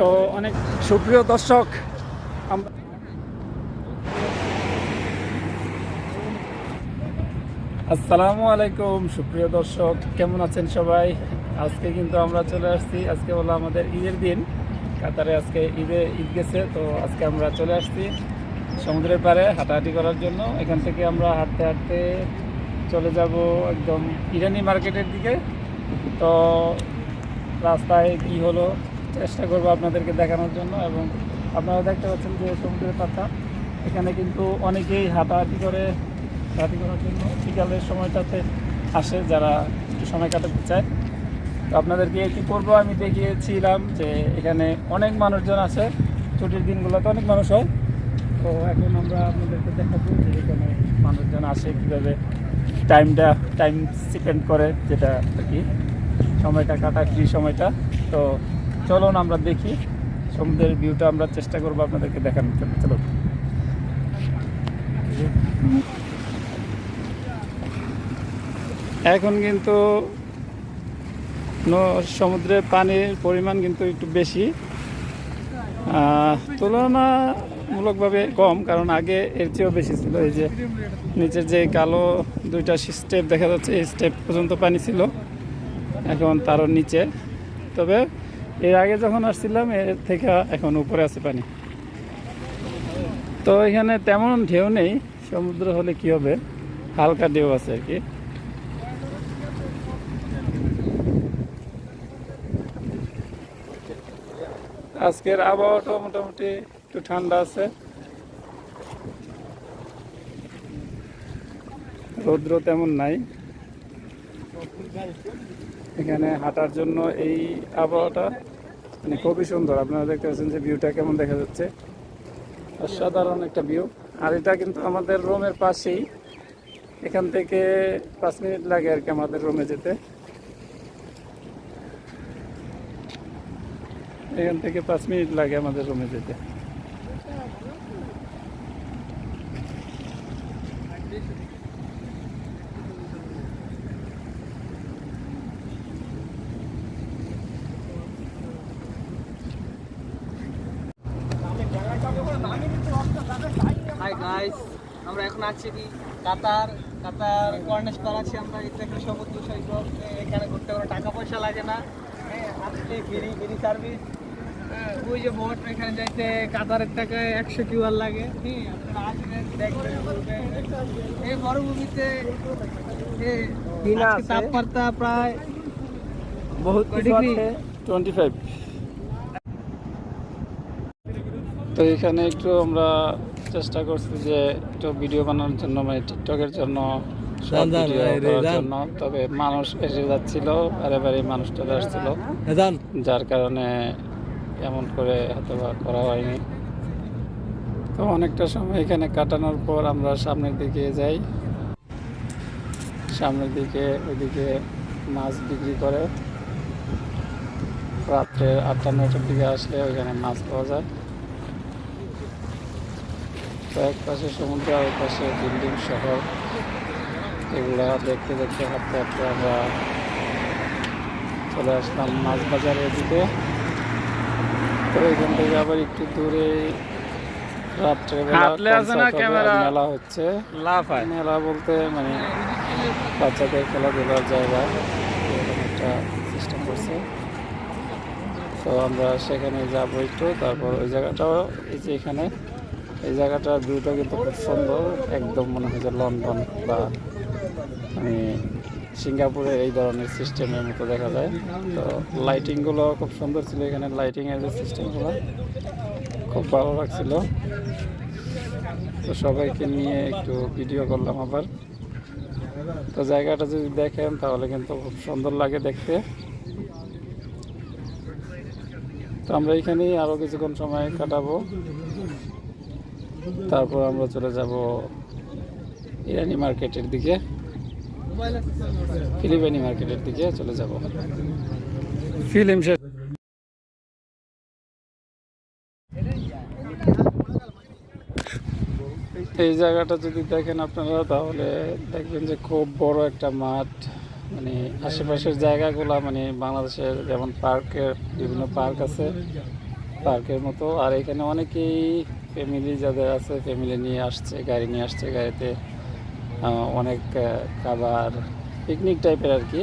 তো অনেক সুপ্রিয় দর্শক আসসালামু আলাইকুম, সুপ্রিয় দর্শক, কেমন আছেন সবাই? আজকে কিন্তু আমরা চলে আসছি, আজকে হলো আমাদের ঈদের দিন। কাতারে আজকে ঈদে ঈদ গেছে, তো আজকে আমরা চলে আসছি সমুদ্রের পাড়ে হাঁটাহাঁটি করার জন্য। এখান থেকে আমরা হাঁটতে হাঁটতে চলে যাব একদম ইরানি মার্কেটের দিকে। তো রাস্তায় কি হলো চেষ্টা করব আপনাদেরকে দেখানোর জন্য এবং আপনারা দেখতে পাচ্ছেন যে সমুদ্রের পাতা। এখানে কিন্তু অনেকেই হাঁটাহাঁটি করে, হাঁটাহাঁটি করার জন্য বিকালের সময়টাতে আসে যারা একটু সময় কাটাতে চায়। তো আপনাদেরকে কি করব? আমি দেখিয়েছিলাম যে এখানে অনেক মানুষজন আছে। ছুটির দিনগুলোতে অনেক মানুষ হয়। তো এখন আমরা আপনাদেরকে দেখাবো যে এখানে মানুষজন আসে কীভাবে টাইমটা টাইম স্পেন্ড করে যেটা আর কি। সময়টা কাটায় ফ্রি সময়টা। তো চলুন আমরা দেখি সমুদ্রের ভিউটা আমরা চেষ্টা করব আপনাদেরকে দেখানোর জন্য। চলুন। এখন কিন্তু সমুদ্রের পানির পরিমাণ কিন্তু একটু বেশি। আহ, তুলনামূলকভাবে কম, কারণ আগে এর চেয়েও বেশি ছিল। এই যে নিচের যে কালো দুইটা স্টেপ দেখা যাচ্ছে, এই স্টেপ পর্যন্ত পানি ছিল। এখন তারও নিচে। তবে এর আগে যখন আসছিলাম, এর থেকে এখন উপরে আছে পানি। তো এখানে তেমন ঢেউ নেই, সমুদ্র হলে কি হবে? হালকা ঢেউ আছে আর কি। আজকের আবহাওয়াটা মোটামুটি একটু ঠান্ডা আছে। রৌদ্র তেমন নাই। এখানে হাঁটার জন্য এই আবহাওয়াটা মানে খুবই সুন্দর। আপনারা দেখতে পাচ্ছেন যে ভিউটা কেমন দেখা যাচ্ছে। অসাধারণ একটা ভিউ আর এটা কিন্তু আমাদের রুমের পাশেই। এখান থেকে পাঁচ মিনিট লাগে আর কি আমাদের রুমে যেতে। এখান থেকে পাঁচ মিনিট লাগে আমাদের রুমে যেতে। গাইস আমরা এখন আছি কি? কাতার কাতার কর্নেশ পার আছি আমরা একটা সমুদ্র সৈকত এখানে ঘুরতে কোনো টাকা পয়সা লাগে না। হ্যাঁ আসলে ফ্রি ফ্রি সার্ভিস ওই যে বোট এখানে যাইতে কাতারের টাকায় একশো কিউআর লাগে। হ্যাঁ আপনারা আসবেন দেখবেন এই মরুভূমিতে তাপমাত্রা প্রায় বহুত ডিগ্রি? টোয়েন্টি ফাইভ তো এখানে একটু আমরা চেষ্টা করছি যে একটু ভিডিও বানানোর জন্য মানে টিকটকের জন্য তবে মানুষ এসে যাচ্ছিল বারে বারে মানুষ চলে আসছিল। যার কারণে এমন করে হয়তো করা হয়নি। তো অনেকটা সময় এখানে কাটানোর পর আমরা সামনের দিকে যাই। সামনের দিকে ওইদিকে মাছ বিক্রি করে। রাত্রে আটটা নয়টার দিকে আসলে ওইখানে মাছ পাওয়া যায়। তো এক পাশে সমুদ্র আর পাশে বিল্ডিং শহর। এগুলা দেখতে দেখতে হাঁটতে হাঁটতে আমরা চলে আসলাম মাছ বাজারের দিকে। তো এখান থেকে আবার একটু দূরে? মেলা হচ্ছে। মেলা বলতে মানে বাচ্চাদের খেলাধুলার জায়গা। একটা সিস্টেম করছে। তো আমরা সেখানে যাব একটু তারপর ওই জায়গাটাও এই যে এখানে। এই জায়গাটার ভিউটা কিন্তু খুব সুন্দর। একদম মনে হয় যে লন্ডন বা মানে সিঙ্গাপুরের এই ধরনের সিস্টেমের মতো দেখা যায়। তো লাইটিংগুলো খুব সুন্দর ছিল এখানে লাইটিংয়ের যে সিস্টেমগুলো খুব ভালো লাগছিল। তো সবাইকে নিয়ে একটু ভিডিও করলাম আবার। তো জায়গাটা যদি দেখেন তাহলে কিন্তু খুব সুন্দর লাগে দেখতে। তো আমরা এখানেই আরও কিছুক্ষণ সময় কাটাবো। তারপর আমরা চলে যাব ইরানি মার্কেটের দিকে, ফিলিপাইনি মার্কেটের দিকে চলে যাব। ফিল্ম শেষ এই জায়গাটা যদি দেখেন আপনারা, তাহলে দেখবেন যে খুব বড় একটা মাঠ। মানে আশেপাশের জায়গাগুলা মানে বাংলাদেশের যেমন পার্কের বিভিন্ন পার্ক আছে পার্কের মতো। আর এখানে অনেকেই ফ্যামিলি যাদের আছে ফ্যামিলি নিয়ে আসছে, গাড়ি নিয়ে আসছে গাড়িতে অনেক খাবার পিকনিক টাইপের আর কি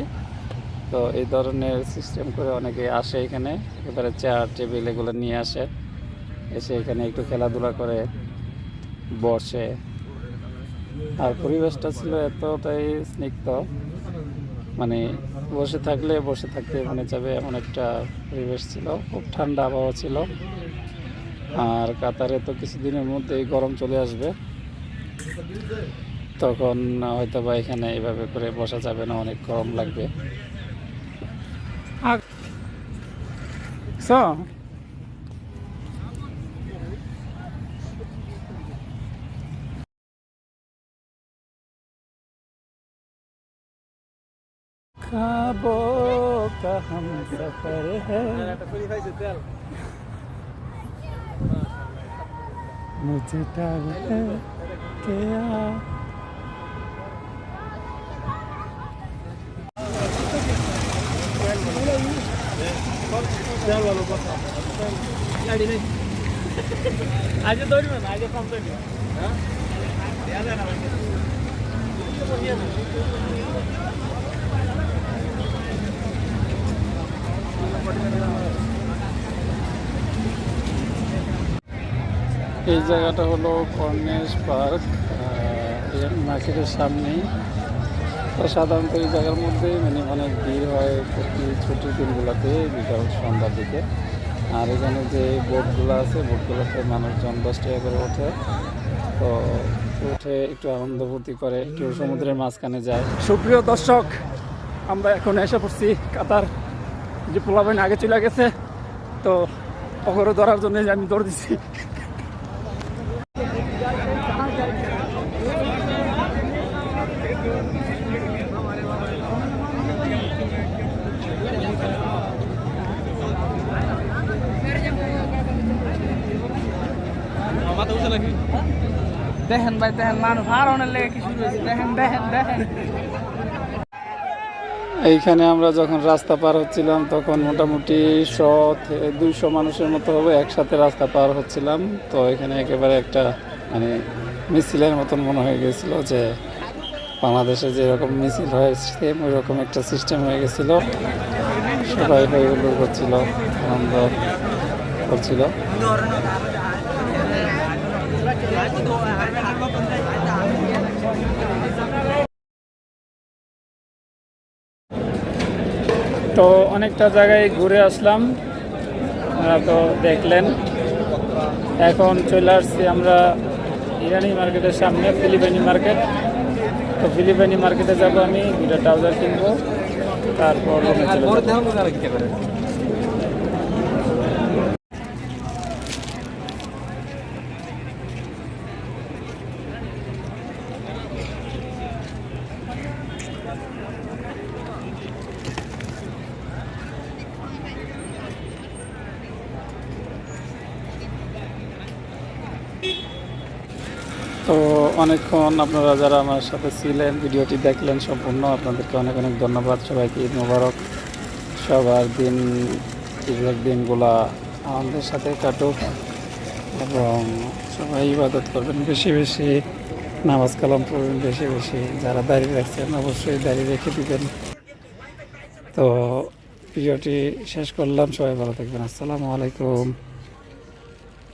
তো এই ধরনের সিস্টেম করে অনেকে আসে এখানে। এবারে চেয়ার টেবিল এগুলো নিয়ে আসে। এসে এখানে একটু খেলাধুলা করে, বসে। আর পরিবেশটা ছিল এতটাই স্নিগ্ধ। মানে বসে থাকলে বসে থাকতে মনে যাবে এমন একটা পরিবেশ ছিল খুব ঠান্ডা আবহাওয়া ছিল। আর কাতারে তো কিছুদিনের মধ্যেই গরম চলে আসবে। তখন হয়তো বা এখানে এভাবে করে বসা যাবে না অনেক গরম লাগবে। So, ख्वाबों का हम सफर है मुझे डर है क्या આજે દોડી ને આજે કામ કરી ધ્યાન এই জায়গাটা হলো কর্নেশ পার্ক মার্কেটের সামনেই। তো সাধারণত এই জায়গার মধ্যে মানে অনেক ভিড় হয় প্রতি ছুটির দিনগুলোতে, বিকাল সন্ধ্যার দিকে। আর এখানে যে বোটগুলো আছে, বোটগুলোতে মানুষজন দশ টাকা করে ওঠে। তো উঠে একটু আনন্দ ফুর্তি করে, একটু সমুদ্রের মাঝখানে যায়। সুপ্রিয় দর্শক, আমরা এখন এসে পড়ছি কাতার। যে পোলাবেন আগে চলে গেছে, তো অগরে ধরার জন্য আমি দৌড় দিছি। দেখেন ভাই, দেখেন, মানুষ আর অনেক লেগে কি শুরু দেখেন দেখেন দেখেন। এইখানে আমরা যখন রাস্তা পার হচ্ছিলাম, তখন মোটামুটি শো দুইশো মানুষের মতো হবে একসাথে রাস্তা পার হচ্ছিলাম। তো এখানে একেবারে একটা মানে মিছিলের মতন মনে হয়ে গেছিল যে বাংলাদেশে যেরকম মিছিল হয় সেম ওই রকম একটা সিস্টেম হয়ে গেছিল। সবাই হয়ে করছিল, আনন্দ করছিল। তো অনেকটা জায়গায় ঘুরে আসলাম। তো দেখলেন। এখন চলে আসছি আমরা ইরানি মার্কেটের সামনে, ফিলিপাইনি মার্কেট। তো ফিলিপাইনি মার্কেটে যাব আমি দুটা ট্রাউজার কিনবো, তারপর তো অনেকক্ষণ আপনারা যারা আমার সাথে ছিলেন, ভিডিওটি দেখলেন, সম্পূর্ণ আপনাদেরকে অনেক অনেক ধন্যবাদ। সবাইকে ঈদ মোবারক। সবার দিন, ঈদের দিনগুলা আমাদের সাথে কাটুক এবং সবাই ইবাদত করবেন। বেশি বেশি নামাজ কালাম পড়বেন, বেশি বেশি যারা দাঁড়িয়ে রাখছেন অবশ্যই দাঁড়িয়ে রেখে দিবেন। তো ভিডিওটি শেষ করলাম। সবাই ভালো থাকবেন। আসসালামু আলাইকুম।